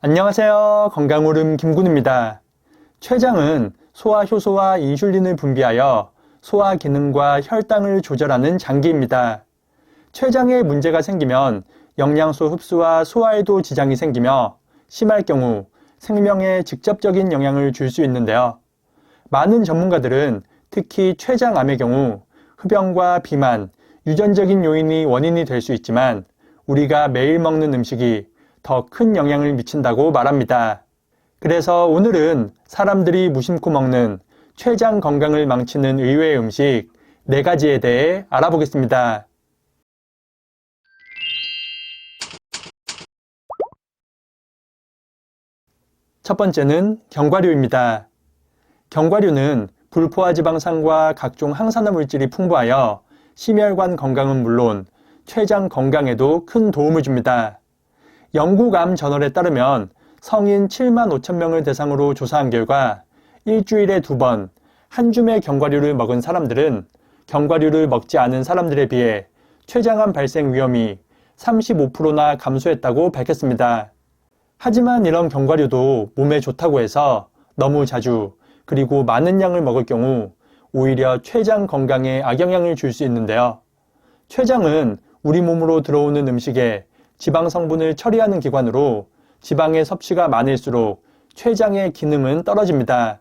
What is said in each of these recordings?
안녕하세요. 건강오름 김군입니다. 췌장은 소화 효소와 인슐린을 분비하여 소화 기능과 혈당을 조절하는 장기입니다. 췌장에 문제가 생기면 영양소 흡수와 소화에도 지장이 생기며 심할 경우 생명에 직접적인 영향을 줄 수 있는데요. 많은 전문가들은 특히 췌장암의 경우 흡연과 비만, 유전적인 요인이 원인이 될 수 있지만 우리가 매일 먹는 음식이 더 큰 영향을 미친다고 말합니다. 그래서 오늘은 사람들이 무심코 먹는 췌장 건강을 망치는 의외의 음식 4가지에 대해 알아보겠습니다. 첫 번째는 견과류입니다. 견과류는 불포화 지방산과 각종 항산화 물질이 풍부하여 심혈관 건강은 물론 췌장 건강에도 큰 도움을 줍니다. 영국암 저널에 따르면 성인 7만 5천 명을 대상으로 조사한 결과 일주일에 두 번 한 줌의 견과류를 먹은 사람들은 견과류를 먹지 않은 사람들에 비해 췌장암 발생 위험이 35%나 감소했다고 밝혔습니다. 하지만 이런 견과류도 몸에 좋다고 해서 너무 자주 그리고 많은 양을 먹을 경우 오히려 췌장 건강에 악영향을 줄 수 있는데요. 췌장은 우리 몸으로 들어오는 음식에 지방 성분을 처리하는 기관으로 지방의 섭취가 많을수록 췌장의 기능은 떨어집니다.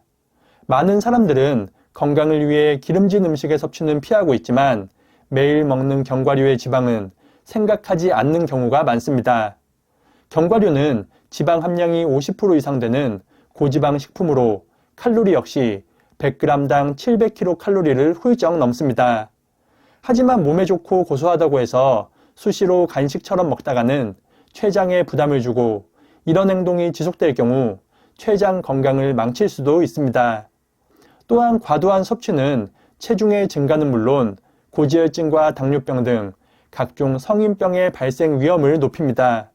많은 사람들은 건강을 위해 기름진 음식의 섭취는 피하고 있지만 매일 먹는 견과류의 지방은 생각하지 않는 경우가 많습니다. 견과류는 지방 함량이 50% 이상 되는 고지방 식품으로 칼로리 역시 100g당 700kcal를 훌쩍 넘습니다. 하지만 몸에 좋고 고소하다고 해서 수시로 간식처럼 먹다가는 췌장에 부담을 주고 이런 행동이 지속될 경우 췌장 건강을 망칠 수도 있습니다. 또한 과도한 섭취는 체중의 증가는 물론 고지혈증과 당뇨병 등 각종 성인병의 발생 위험을 높입니다.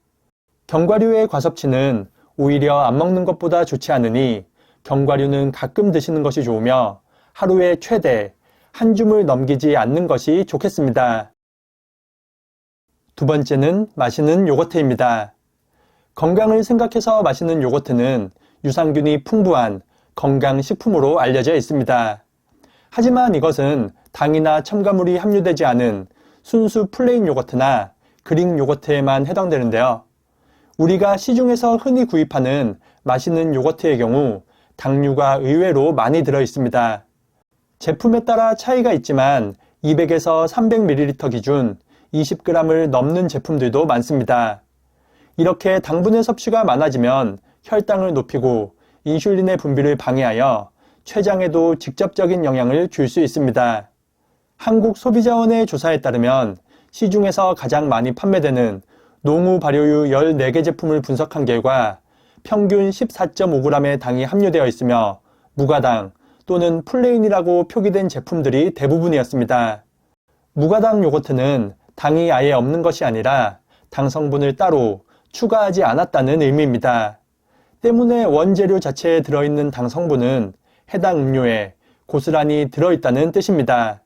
견과류의 과섭취는 오히려 안 먹는 것보다 좋지 않으니 견과류는 가끔 드시는 것이 좋으며 하루에 최대 한 줌을 넘기지 않는 것이 좋겠습니다. 두 번째는 마시는 요거트입니다. 건강을 생각해서 마시는 요거트는 유산균이 풍부한 건강식품으로 알려져 있습니다. 하지만 이것은 당이나 첨가물이 함유되지 않은 순수 플레인 요거트나 그릭 요거트에만 해당되는데요. 우리가 시중에서 흔히 구입하는 맛있는 요거트의 경우 당류가 의외로 많이 들어 있습니다. 제품에 따라 차이가 있지만 200에서 300ml 기준 20g을 넘는 제품들도 많습니다. 이렇게 당분의 섭취가 많아지면 혈당을 높이고 인슐린의 분비를 방해하여 췌장에도 직접적인 영향을 줄 수 있습니다. 한국소비자원의 조사에 따르면 시중에서 가장 많이 판매되는 농우 발효유 14개 제품을 분석한 결과 평균 14.5g의 당이 함유되어 있으며 무가당 또는 플레인이라고 표기된 제품들이 대부분이었습니다. 무가당 요거트는 당이 아예 없는 것이 아니라 당 성분을 따로 추가하지 않았다는 의미입니다. 때문에 원재료 자체에 들어있는 당 성분은 해당 음료에 고스란히 들어있다는 뜻입니다.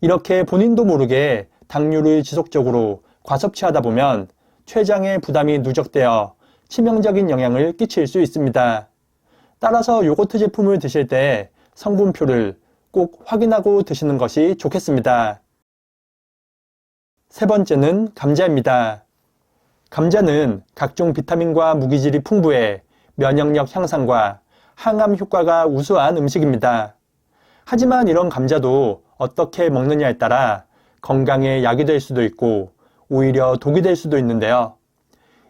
이렇게 본인도 모르게 당류를 지속적으로 과섭취하다 보면 췌장의 부담이 누적되어 치명적인 영향을 끼칠 수 있습니다. 따라서 요거트 제품을 드실 때 성분표를 꼭 확인하고 드시는 것이 좋겠습니다. 세 번째는 감자입니다. 감자는 각종 비타민과 무기질이 풍부해 면역력 향상과 항암 효과가 우수한 음식입니다. 하지만 이런 감자도 어떻게 먹느냐에 따라 건강에 약이 될 수도 있고 오히려 독이 될 수도 있는데요.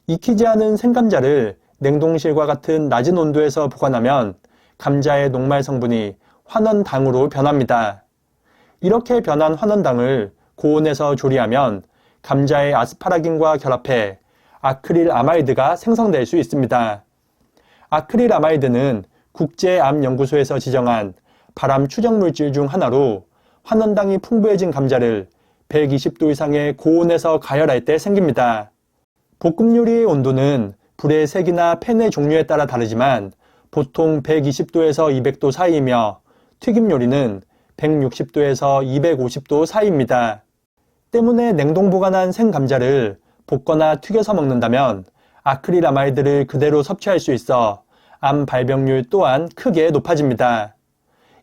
익히지 않은 생감자를 냉동실과 같은 낮은 온도에서 보관하면 감자의 녹말 성분이 환원당으로 변합니다. 이렇게 변한 환원당을 고온에서 조리하면 감자의 아스파라긴과 결합해 아크릴 아마이드가 생성될 수 있습니다. 아크릴 아마이드는 국제암연구소에서 지정한 발암 추정 물질 중 하나로 환원당이 풍부해진 감자를 120도 이상의 고온에서 가열할 때 생깁니다. 볶음 요리의 온도는 불의 색이나 팬의 종류에 따라 다르지만 보통 120도에서 200도 사이이며 튀김 요리는 160도에서 250도 사이입니다. 때문에 냉동 보관한 생 감자를 볶거나 튀겨서 먹는다면 아크릴아마이드를 그대로 섭취할 수 있어 암 발병률 또한 크게 높아집니다.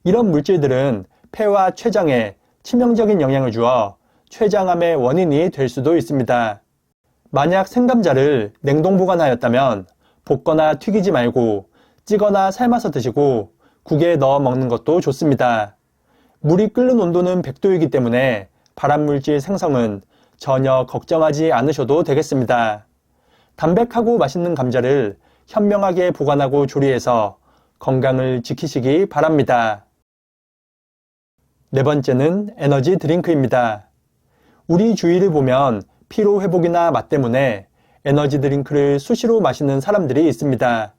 이런 물질들은 폐와 췌장에 치명적인 영향을 주어 췌장암의 원인이 될 수도 있습니다. 만약 생감자를 냉동 보관하였다면 볶거나 튀기지 말고 찌거나 삶아서 드시고 국에 넣어 먹는 것도 좋습니다. 물이 끓는 온도는 100도이기 때문에 발암물질 생성은 전혀 걱정하지 않으셔도 되겠습니다. 담백하고 맛있는 감자를 현명하게 보관하고 조리해서 건강을 지키시기 바랍니다. 네 번째는 에너지 드링크입니다. 우리 주위를 보면 피로 회복이나 맛 때문에 에너지 드링크를 수시로 마시는 사람들이 있습니다.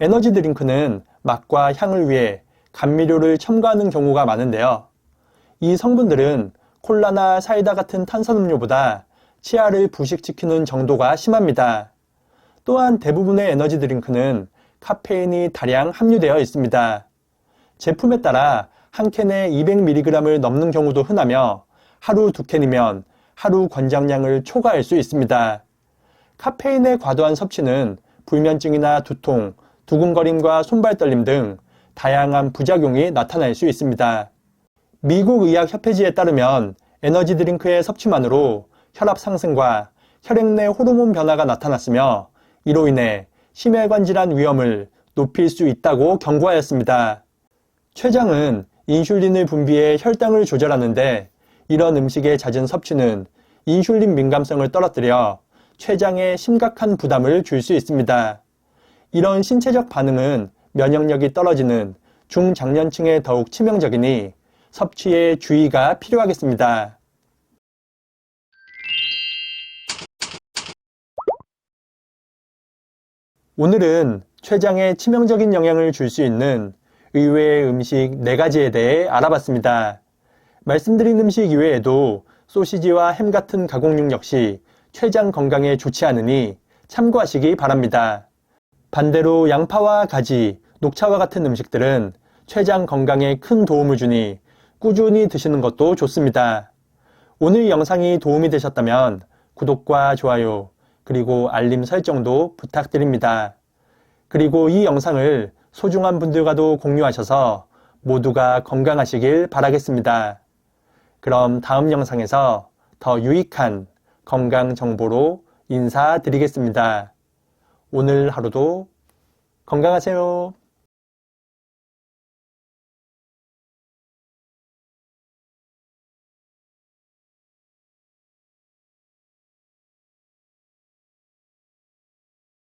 에너지 드링크는 맛과 향을 위해 감미료를 첨가하는 경우가 많은데요. 이 성분들은 콜라나 사이다 같은 탄산음료보다 치아를 부식시키는 정도가 심합니다. 또한 대부분의 에너지 드링크는 카페인이 다량 함유되어 있습니다. 제품에 따라 한 캔에 200mg을 넘는 경우도 흔하며 하루 두 캔이면 하루 권장량을 초과할 수 있습니다. 카페인의 과도한 섭취는 불면증이나 두통, 두근거림과 손발 떨림 등 다양한 부작용이 나타날 수 있습니다. 미국 의학협회지에 따르면 에너지 드링크의 섭취만으로 혈압 상승과 혈액 내 호르몬 변화가 나타났으며 이로 인해 심혈관 질환 위험을 높일 수 있다고 경고하였습니다. 췌장은 인슐린을 분비해 혈당을 조절하는데 이런 음식의 잦은 섭취는 인슐린 민감성을 떨어뜨려 췌장에 심각한 부담을 줄 수 있습니다. 이런 신체적 반응은 면역력이 떨어지는 중장년층에 더욱 치명적이니 섭취에 주의가 필요하겠습니다. 오늘은 췌장에 치명적인 영향을 줄 수 있는 의외의 음식 4가지에 대해 알아봤습니다. 말씀드린 음식 이외에도 소시지와 햄 같은 가공육 역시 췌장 건강에 좋지 않으니 참고하시기 바랍니다. 반대로 양파와 가지, 녹차와 같은 음식들은 췌장 건강에 큰 도움을 주니 꾸준히 드시는 것도 좋습니다. 오늘 영상이 도움이 되셨다면 구독과 좋아요, 그리고 알림 설정도 부탁드립니다. 그리고 이 영상을 소중한 분들과도 공유하셔서 모두가 건강하시길 바라겠습니다. 그럼 다음 영상에서 더 유익한 건강 정보로 인사드리겠습니다. 오늘 하루도 건강하세요.